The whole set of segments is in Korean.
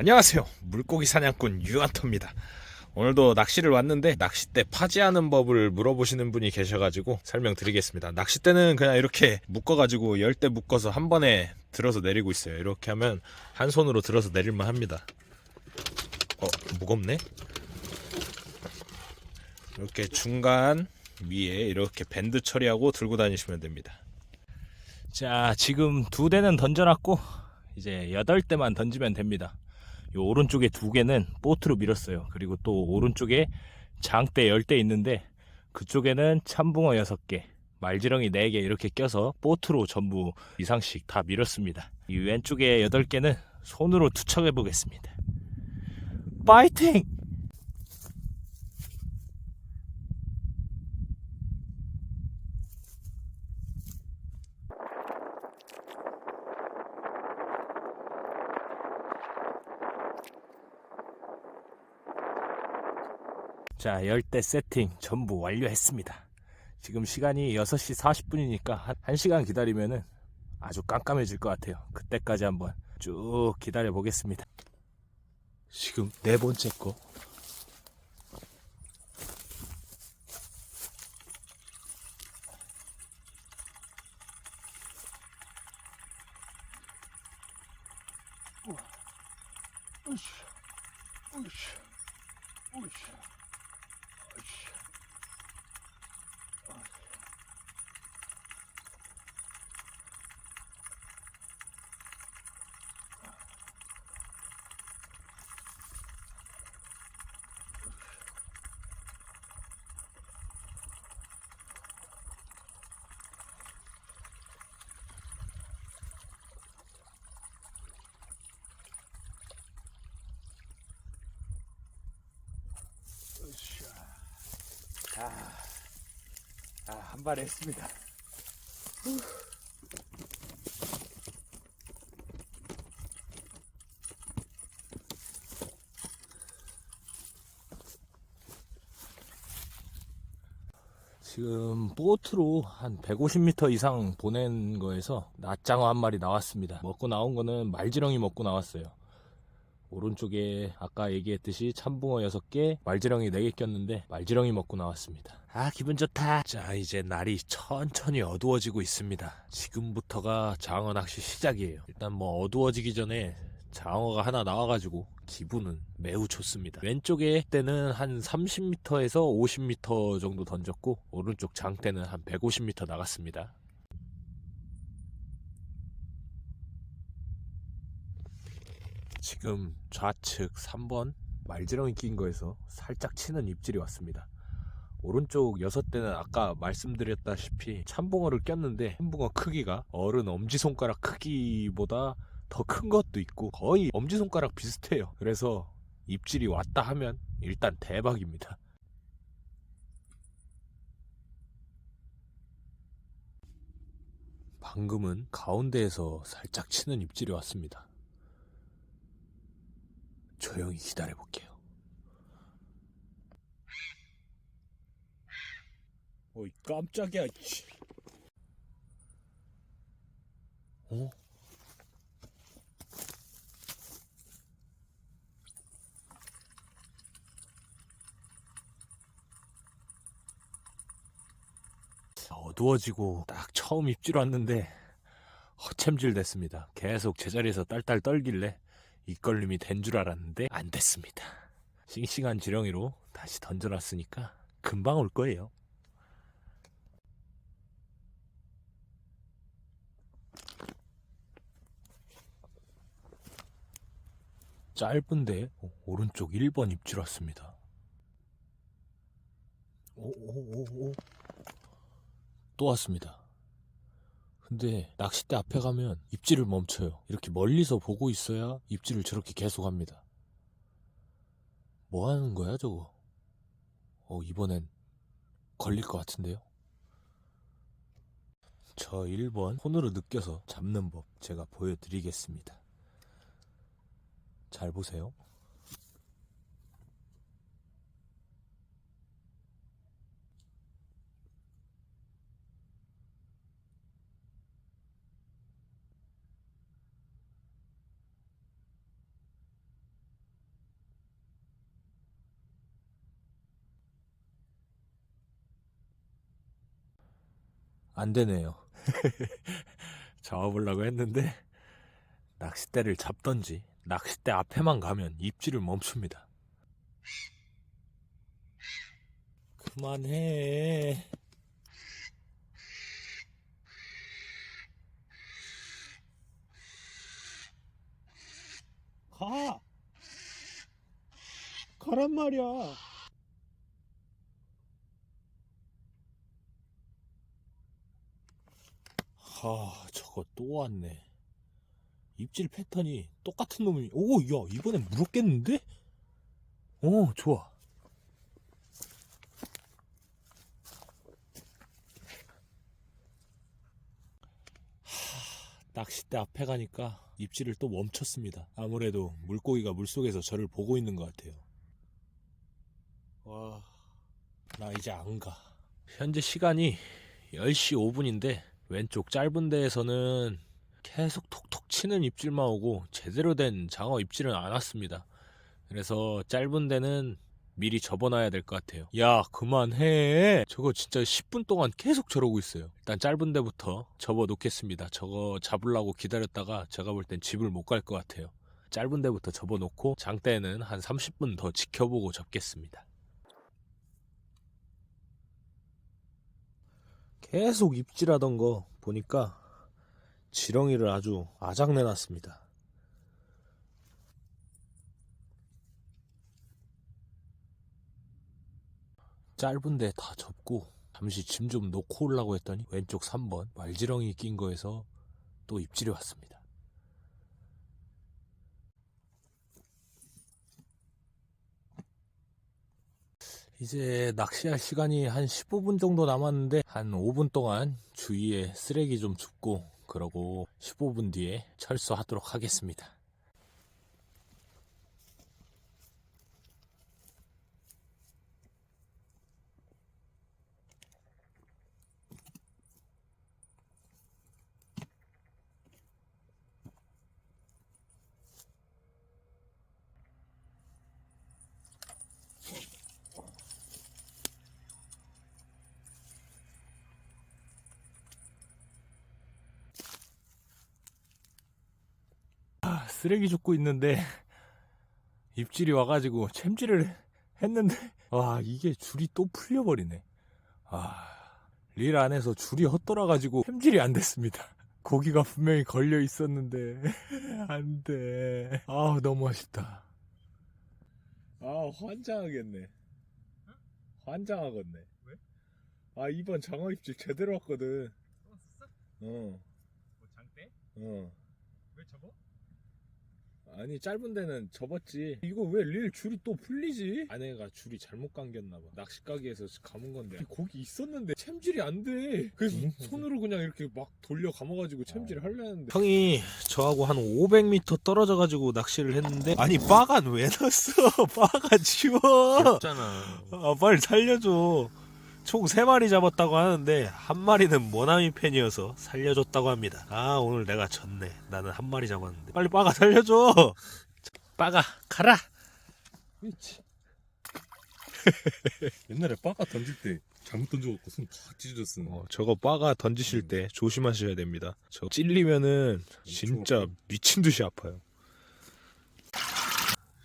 안녕하세요. 물고기 사냥꾼 유한터입니다. 오늘도 낚시를 왔는데 낚싯대 파지하는 법을 물어보시는 분이 계셔가지고 설명드리겠습니다. 낚싯대는 그냥 이렇게 묶어가지고 열대 묶어서 한 번에 들어서 내리고 있어요. 이렇게 하면 한 손으로 들어서 내릴만 합니다. 어 무겁네? 이렇게 중간 위에 이렇게 밴드 처리하고 들고 다니시면 됩니다. 자, 지금 두 대는 던져놨고 이제 여덟 대만 던지면 됩니다. 요 오른쪽에 두 개는 보트로 밀었어요. 그리고 또 오른쪽에 장대 열대 있는데 그쪽에는 참붕어 여섯 개, 말지렁이 네개 이렇게 껴서 보트로 전부 이상씩 다 밀었습니다. 이 왼쪽에 여덟 개는 손으로 투척해 보겠습니다. 파이팅! 자, 열대 세팅 전부 완료했습니다. 지금 시간이 6시 40분이니까 한 1시간 기다리면은 아주 깜깜해질 것 같아요. 그때까지 한번 쭉 기다려 보겠습니다. 지금 네 번째 거. 아, 한발 했습니다. 지금 보트로 한 150m 이상 보낸 거에서 낫장어 한 마리 나왔습니다. 먹고 나온 거는 말지렁이 먹고 나왔어요. 오른쪽에 아까 얘기했듯이 참붕어 6개, 말지렁이 4개 꼈는데 말지렁이 먹고 나왔습니다. 아 기분 좋다. 자 이제 날이 천천히 어두워지고 있습니다. 지금부터가 장어 낚시 시작이에요. 일단 뭐 어두워지기 전에 장어가 하나 나와가지고 기분은 매우 좋습니다. 왼쪽에 때는 한 30m에서 50m 정도 던졌고 오른쪽 장대는 한 150m 나갔습니다. 지금 좌측 3번 말지렁이 낀 거에서 살짝 치는 입질이 왔습니다. 오른쪽 여섯 대는 아까 말씀드렸다시피 참붕어를 꼈는데 참붕어 크기가 어른 엄지손가락 크기보다 더 큰 것도 있고 거의 엄지손가락 비슷해요. 그래서 입질이 왔다 하면 일단 대박입니다. 방금은 가운데에서 살짝 치는 입질이 왔습니다. 조용히 기다려 볼게요. 어이 깜짝이야. 씨. 어? 어두워지고 딱 처음 입질 왔는데 허챔질 됐습니다. 계속 제자리에서 딸딸 떨길래 입걸림이 된 줄 알았는데 안 됐습니다. 싱싱한 지렁이로 다시 던져놨으니까 금방 올 거예요. 짧은데 오, 오른쪽 1번 입질 왔습니다. 오오오오 또 왔습니다. 근데 낚싯대 앞에 가면 입질을 멈춰요. 이렇게 멀리서 보고 있어야 입질을 저렇게 계속 합니다. 뭐 하는 거야, 저거? 어, 이번엔 걸릴 것 같은데요? 저 1번 손으로 느껴서 잡는 법 제가 보여드리겠습니다. 잘 보세요. 안 되네요. 잡아보려고 했는데 낚싯대를 잡던지 낚싯대 앞에만 가면 입질을 멈춥니다. 그만해. 가. 가란 말이야. 하, 저거 또 왔네. 입질 패턴이 똑같은 놈이, 오, 야, 이번엔 물었겠는데? 어, 좋아. 하, 낚싯대 앞에 가니까 입질을 또 멈췄습니다. 아무래도 물고기가 물속에서 저를 보고 있는 것 같아요. 와, 나 이제 안 가. 현재 시간이 10시 5분인데 왼쪽 짧은 데에서는 계속 톡톡 치는 입질만 오고 제대로 된 장어 입질은 안 왔습니다. 그래서 짧은 데는 미리 접어놔야 될 것 같아요. 야, 그만해. 저거 진짜 10분 동안 계속 저러고 있어요. 일단 짧은 데부터 접어 놓겠습니다. 저거 잡으려고 기다렸다가 제가 볼 땐 집을 못 갈 것 같아요. 짧은 데부터 접어 놓고 장대는 한 30분 더 지켜보고 접겠습니다. 계속 입질하던 거 보니까 지렁이를 아주 아작내 놨습니다. 짧은데 다 접고 잠시 짐 좀 놓고 오려고 했더니 왼쪽 3번 말지렁이 낀 거에서 또 입질이 왔습니다. 이제 낚시할 시간이 한 15분 정도 남았는데 한 5분 동안 주위에 쓰레기 좀 줍고 그러고 15분 뒤에 철수하도록 하겠습니다. 아, 쓰레기 줍고 있는데 입질이 와가지고 챔질을 했는데 와 이게 줄이 또 풀려버리네 아릴 안에서 줄이 헛돌아가지고 챔질이 안 됐습니다 고기가 분명히 걸려 있었는데 안돼 아 너무 아쉽다 아 환장하겠네. 환장하겠네. 왜? 아 이번 장어 입질 제대로 왔거든. 어. 뭐 장대? 어. 왜 접어? 아니 짧은 데는 접었지. 이거 왜 릴 줄이 또 풀리지? 아내가 줄이 잘못 감겼나 봐. 낚시 가게에서 감은 건데 고기 있었는데 챔질이 안 돼. 그래서 손으로 그냥 이렇게 막 돌려 감아가지고 챔질을 하려 했는데. 형이 저하고 한 500m 떨어져가지고 낚시를 했는데 아니 빠간 왜 넣었어? 빠가 지워. 없잖아 아 빨리 살려줘. 총 3마리 잡았다고 하는데 한 마리는 모나미 팬이어서 살려줬다고 합니다. 아 오늘 내가 졌네. 나는 한 마리 잡았는데 빨리 빠가 살려줘. 빠가 가라. 그렇지. 옛날에 빠가 던질 때 잘못 던져갖고 손팍 찢어졌어. 어, 저거 빠가 던지실 때 조심하셔야 됩니다. 저 찔리면은 진짜 미친 듯이 아파요.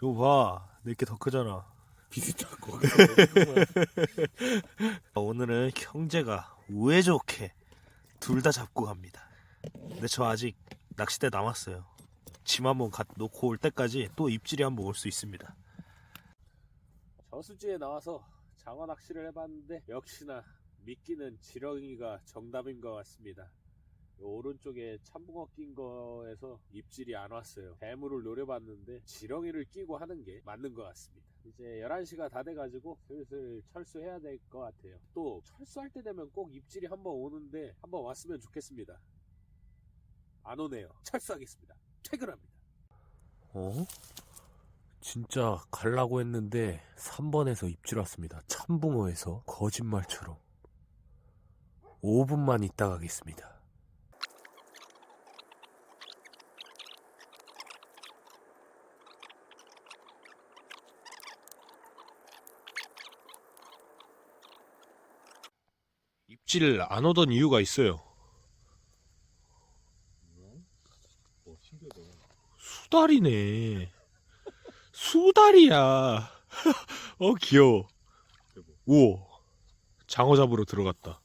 저거 봐, 내게 더 크잖아. 비슷할 거 오늘은 형제가 우애 좋게 둘 다 잡고 갑니다. 근데 저 아직 낚싯대 남았어요. 짐 한번 갖 놓고 올 때까지 또 입질이 한번 올 수 있습니다. 저수지에 나와서 장어 낚시를 해봤는데 역시나 미끼는 지렁이가 정답인 것 같습니다. 요 오른쪽에 참붕어 낀 거에서 입질이 안 왔어요. 대물을 노려봤는데 지렁이를 끼고 하는 게 맞는 것 같습니다. 이제 11시가 다 돼가지고 슬슬 철수해야 될 것 같아요. 또 철수할 때 되면 꼭 입질이 한번 오는데 한번 왔으면 좋겠습니다. 안 오네요. 철수하겠습니다. 퇴근합니다. 어? 진짜 갈라고 했는데 3번에서 입질 왔습니다. 참붕어에서 거짓말처럼 5분만 있다 가겠습니다. 입질 안 오던 이유가 있어요. 수달이네. 수달이야. 어, 귀여워. 우와. 장어 잡으러 들어갔다.